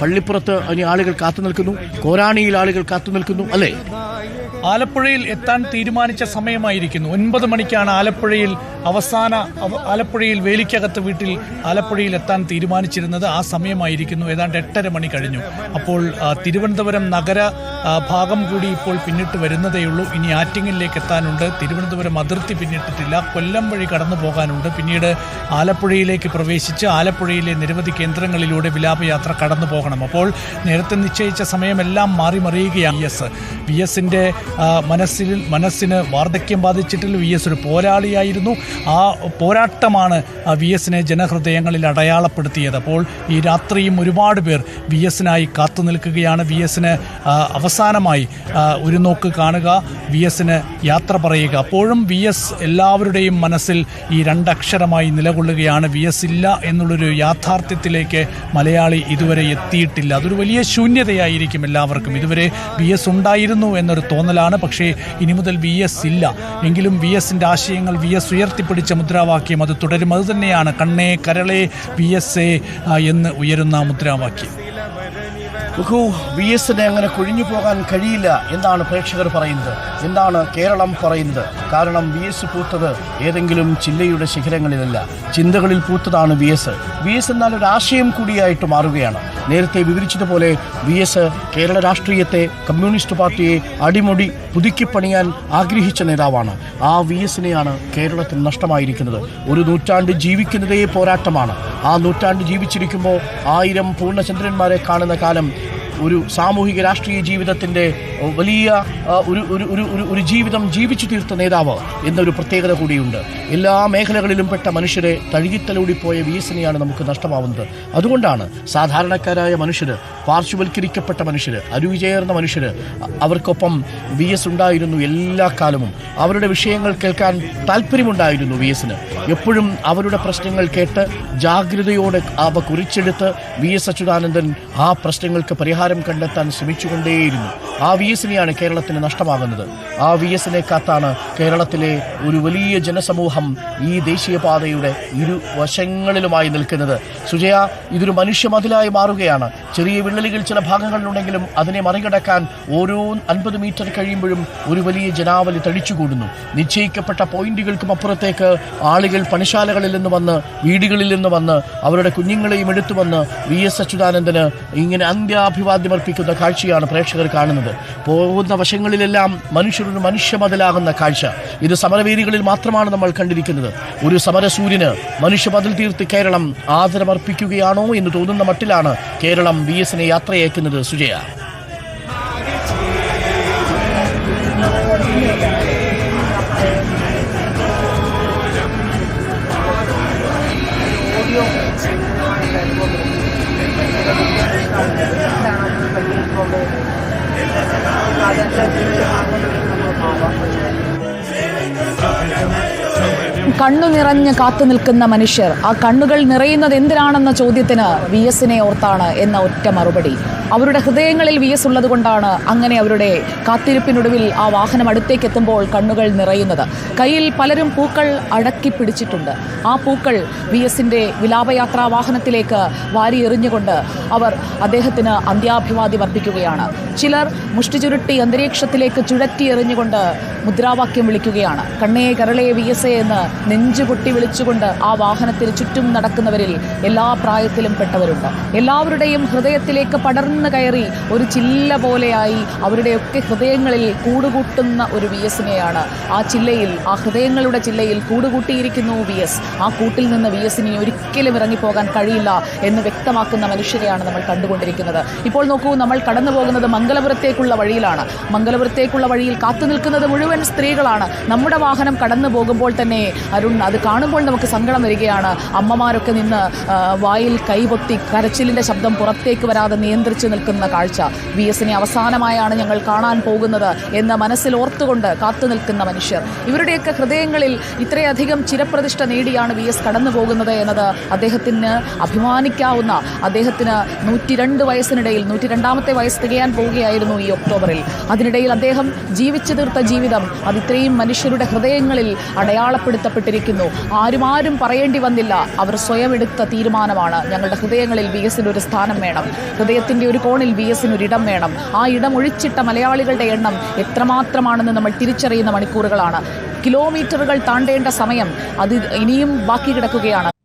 പള്ളിപ്പുറത്ത് ഇനി ആളുകൾ കാത്തു നിൽക്കുന്നു. കോരാണിയിൽ ആളുകൾ കാത്തു നിൽക്കുന്നു. അല്ലേ? ആലപ്പുഴയിൽ എത്താൻ തീരുമാനിച്ച സമയമായിരിക്കുന്നു. ഒൻപത് മണിക്കാണ് ആലപ്പുഴയിൽ അവസാന ആലപ്പുഴയിൽ വേലിക്കകത്ത് വീട്ടിൽ ആലപ്പുഴയിൽ എത്താൻ തീരുമാനിച്ചിരുന്നത്. ആ സമയമായിരിക്കുന്നു. ഏതാണ്ട് എട്ടര മണി കഴിഞ്ഞു. അപ്പോൾ തിരുവനന്തപുരം നഗര ഭാഗം കൂടി ഇപ്പോൾ പിന്നിട്ട് വരുന്നതേയുള്ളൂ ഇനി ആറ്റിങ്ങിലേക്ക് എത്താനുണ്ട്. തിരുവനന്തപുരം അതിർത്തി പിന്നിട്ടിട്ടില്ല. കൊല്ലം വഴി കടന്നു പോകാനുണ്ട്. പിന്നീട് ആലപ്പുഴയിലേക്ക് പ്രവേശിച്ച് ആലപ്പുഴയിലെ നിരവധി കേന്ദ്രങ്ങളിലൂടെ വിലാപയാത്ര കടന്നു പോകണം. അപ്പോൾ നേരത്തെ നിശ്ചയിച്ച സമയമെല്ലാം മാറി മറിയുകയാണ് വി എസ്. വി എസിന്റെ മനസ്സിൽ മനസ്സിന് വാർദ്ധക്യം ബാധിച്ചിട്ടില്ല വി എസ് ഒരു പോരാളിയായിരുന്നു. ആ പോരാട്ടമാണ് വി എസിനെ ജനഹൃദയങ്ങളിൽ അടയാളപ്പെടുത്തിയത്. അപ്പോൾ ഈ രാത്രിയും ഒരുപാട് പേർ വി എസിനായി കാത്തു നിൽക്കുകയാണ്. വി എസിന് അവസാനമായി ഒരു നോക്ക് കാണുക വി എസിന് യാത്ര പറയുക. അപ്പോഴും വി എസ് എല്ലാവരുടെയും മനസ്സിൽ ഈ രണ്ടക്ഷരമായി നിലകൊള്ളുകയാണ്. വി എസ് ഇല്ല എന്നുള്ളൊരു യാഥാർത്ഥ്യത്തിലേക്ക് മലയാളി ഇതുവരെ എത്തിയിട്ടില്ല. അതൊരു വലിയ ശൂന്യതയായിരിക്കും എല്ലാവർക്കും. ഇതുവരെ വി എസ് ഉണ്ടായിരുന്നു എന്നൊരു തോന്നലാണ് പക്ഷേ ഇനി മുതൽ വി എസ് ഇല്ല. എങ്കിലും വി എസിന്റെ ആശയങ്ങൾ വി എസ് ഉയർത്തിപ്പിടിച്ച മുദ്രാവാക്യം അത് തുടരും. അത് തന്നെയാണ് കണ്ണേ കരളേ വി എസ് എ എന്ന് ഉയരുന്ന മുദ്രാവാക്യം. വി എസിനെ അങ്ങനെ കൊഴിഞ്ഞു പോകാൻ കഴിയില്ല എന്നാണ് പ്രേക്ഷകർ പറയുന്നത്. എന്താണ് കേരളം പറയുന്നത്? കാരണം വി എസ് പൂത്തത് ഏതെങ്കിലും ചില്ലയുടെ ശിഖരങ്ങളിലല്ല. ചിന്തകളിൽ പൂത്തതാണ് വി എസ്. വി എസ് എന്നാൽ ഒരു ആശയം കൂടിയായിട്ട് മാറുകയാണ്. നേരത്തെ വിവരിച്ചതുപോലെ വി എസ് കേരള രാഷ്ട്രീയത്തെ കമ്മ്യൂണിസ്റ്റ് പാർട്ടിയെ അടിമുടി പുതുക്കിപ്പണിയാൻ ആഗ്രഹിച്ച നേതാവാണ്. ആ വി എസിനെയാണ് കേരളത്തിൽ നഷ്ടമായിരിക്കുന്നത്. ഒരു നൂറ്റാണ്ട് ജീവിക്കുന്നതേ പോരാട്ടമാണ്. ആ നൂറ്റാണ്ട് ജീവിച്ചിരിക്കുമ്പോൾ ആയിരം പൂർണചന്ദ്രന്മാരെ കാണുന്ന കാലം ഒരു സാമൂഹിക രാഷ്ട്രീയ ജീവിതത്തിന്റെ വലിയ ഒരു ഒരു ഒരു ഒരു ജീവിതം ജീവിച്ചു തീർത്ത നേതാവ് എന്നൊരു പ്രത്യേകത കൂടിയുണ്ട്. എല്ലാ മേഖലകളിലും പെട്ട മനുഷ്യരെ തഴുകിത്തലോടിപ്പോയ വി എസിനെയാണ് നമുക്ക് നഷ്ടമാവുന്നത്. അതുകൊണ്ടാണ് സാധാരണക്കാരായ മനുഷ്യർ പാർശ്വവൽക്കരിക്കപ്പെട്ട മനുഷ്യർ അരുവിചേർന്ന മനുഷ്യർ അവർക്കൊപ്പം വി എസ് ഉണ്ടായിരുന്നു എല്ലാ കാലവും. അവരുടെ വിഷയങ്ങൾ കേൾക്കാൻ താല്പര്യമുണ്ടായിരുന്നു വി എസിന് എപ്പോഴും അവരുടെ പ്രശ്നങ്ങൾ കേട്ട് ജാഗ്രതയോടെ അവ കുറിച്ചെടുത്ത് വി എസ് അച്യുതാനന്ദൻ ആ പ്രശ്നങ്ങൾക്ക് പരിഹാരം കണ്ടെത്താൻ ശ്രമിച്ചുകൊണ്ടേയിരുന്നു. ആ വി എസിനെയാണ് കേരളത്തിന് നഷ്ടമാകുന്നത്. ആ വി എസിനെ കാത്താണ് കേരളത്തിലെ ഒരു വലിയ ജനസമൂഹം ഈ ദേശീയപാതയുടെ ഇരു വശങ്ങളിലുമായി നിൽക്കുന്നത്. സുജയ ഇതൊരു മനുഷ്യ മതിലായി മാറുകയാണ്. ചെറിയ വിള്ളലുകൾ ചില ഭാഗങ്ങളിലുണ്ടെങ്കിലും അതിനെ മറികടക്കാൻ ഓരോ അൻപത് മീറ്റർ കഴിയുമ്പോഴും ഒരു വലിയ ജനാവലി തടിച്ചുകൂടുന്നു. നിശ്ചയിക്കപ്പെട്ട പോയിന്റുകൾക്കും അപ്പുറത്തേക്ക് ആളുകൾ പണിശാലകളിൽ നിന്ന് വന്ന് വീടുകളിൽ നിന്ന് വന്ന് അവരുടെ കുഞ്ഞുങ്ങളെയും എടുത്തു വന്ന് വി എസ് അച്യുതാനന്ദന് ഇങ്ങനെ അന്ത്യാഭിവാദ്യമർപ്പിക്കുന്ന കാഴ്ചയാണ് പ്രേക്ഷകർ കാണുന്നത്. പോകുന്ന വശങ്ങളിലെല്ലാം മനുഷ്യരൊരു മനുഷ്യ മതിലാകുന്ന കാഴ്ച. ഇത് സമരവേദികളിൽ മാത്രമാണ് നമ്മൾ കണ്ടിരിക്കുന്നത്. ഒരു സമരസൂര്യന് മനുഷ്യ മതിൽ തീർത്ത് കേരളം ആദരമർപ്പിക്കുകയാണോ എന്ന് തോന്നുന്ന മട്ടിലാണ് കേരളം വി എസിനെ യാത്രയയക്കുന്നത് സുജയ. കണ്ണു നിറഞ്ഞ് കാത്തു നിൽക്കുന്ന മനുഷ്യർ ആ കണ്ണുകൾ നിറയുന്നത് എന്തിനാണെന്ന ചോദ്യത്തിന് വി എസിനെ ഓർത്താണ് എന്ന ഒറ്റ മറുപടി. അവരുടെ ഹൃദയങ്ങളിൽ വി എസ് ഉള്ളത് കൊണ്ടാണ് അങ്ങനെ അവരുടെ കാത്തിരിപ്പിനൊടുവിൽ ആ വാഹനം അടുത്തേക്ക് എത്തുമ്പോൾ കണ്ണുകൾ നിറയുന്നത്. കയ്യിൽ പലരും പൂക്കൾ അടക്കി പിടിച്ചിട്ടുണ്ട്. ആ പൂക്കൾ വി എസിന്റെ വിലാപയാത്രാ വാഹനത്തിലേക്ക് വാരി എറിഞ്ഞുകൊണ്ട് അവർ അദ്ദേഹത്തിന് അന്ത്യാഭിവാദ്യം അർപ്പിക്കുകയാണ്. ചിലർ മുഷ്ടി ചുരുട്ടി അന്തരീക്ഷത്തിലേക്ക് ചുഴറ്റി എറിഞ്ഞുകൊണ്ട് മുദ്രാവാക്യം വിളിക്കുകയാണ്. കണ്ണേ കരളേ വി എസ് എന്ന് നെഞ്ചുപൊട്ടി വിളിച്ചുകൊണ്ട് ആ വാഹനത്തിൽ ചുറ്റും നടക്കുന്നവരിൽ എല്ലാ പ്രായത്തിലും പെട്ടവരുണ്ട്. എല്ലാവരുടെയും ഹൃദയത്തിലേക്ക് പടർന്നു കയറി ഒരു ചില്ല പോലെയായി അവരുടെയൊക്കെ ഹൃദയങ്ങളിൽ കൂടുകൂട്ടുന്ന ഒരു വി എസിനെയാണ് ആ ചില്ലയിൽ ആ ഹൃദയങ്ങളുടെ ചില്ലയിൽ കൂടുകൂട്ടിയിരിക്കുന്നു വി എസ് ആ കൂട്ടിൽ നിന്ന് വി എസിനെ ഒരിക്കലും ഇറങ്ങിപ്പോകാൻ കഴിയില്ല എന്ന് വ്യക്തമാക്കുന്ന മനുഷ്യരെയാണ് നമ്മൾ കണ്ടുകൊണ്ടിരിക്കുന്നത്. ഇപ്പോൾ നോക്കൂ നമ്മൾ കടന്നു പോകുന്നത് മംഗലപുരത്തേക്കുള്ള വഴിയിലാണ്. മംഗലപുരത്തേക്കുള്ള വഴിയിൽ കാത്തു നിൽക്കുന്നത് മുഴുവൻ സ്ത്രീകളാണ്. നമ്മുടെ വാഹനം കടന്നു പോകുമ്പോൾ തന്നെ അരുൺ അത് കാണുമ്പോൾ നമുക്ക് സങ്കടം വരികയാണ്. അമ്മമാരൊക്കെ നിന്ന് വായിൽ കൈപൊത്തി കരച്ചിലിന്റെ ശബ്ദം പുറത്തേക്ക് വരാതെ നിയന്ത്രിച്ചു നിൽക്കുന്ന കാഴ്ച. വി എസിനെ അവസാനമായാണ് ഞങ്ങൾ കാണാൻ പോകുന്നത് എന്ന മനസ്സിൽ ഓർത്തുകൊണ്ട് കാത്തു നിൽക്കുന്ന മനുഷ്യർ. ഇവരുടെയൊക്കെ ഹൃദയങ്ങളിൽ ഇത്രയധികം ചിരപ്രതിഷ്ഠ നേടിയാണ് വി എസ് കടന്നു പോകുന്നത് എന്നത് അദ്ദേഹത്തിന് അഭിമാനിക്കാവുന്ന അദ്ദേഹത്തിന് നൂറ്റി രണ്ട് വയസ്സിനിടയിൽ നൂറ്റി രണ്ടാമത്തെ വയസ്സ് തികയാൻ പോവുകയായിരുന്നു ഈ ഒക്ടോബറിൽ. അതിനിടയിൽ അദ്ദേഹം ജീവിച്ചു തീർത്ത ജീവിതം അത് ഇത്രയും മനുഷ്യരുടെ ഹൃദയങ്ങളിൽ അടയാളപ്പെടുത്തപ്പെട്ടു. എത്തിപ്പെട്ടിരിക്കുന്നു ആരും ആരും പറയേണ്ടി വന്നില്ല. അവർ സ്വയം എടുത്ത തീരുമാനമാണ്. ഞങ്ങളുടെ ഹൃദയങ്ങളിൽ വി എസിന് ഒരു സ്ഥാനം വേണം. ഹൃദയത്തിന്റെ ഒരു കോണിൽ വി എസിന് ഒരു ഇടം വേണം. ആ ഇടം ഒഴിച്ചിട്ട മലയാളികളുടെ എണ്ണം എത്രമാത്രമാണെന്ന് നമ്മൾ തിരിച്ചറിയുന്ന മണിക്കൂറുകളാണ്. കിലോമീറ്ററുകൾ താണ്ടേണ്ട സമയം. അത് ഇനിയും ബാക്കി കിടക്കുകയാണ്.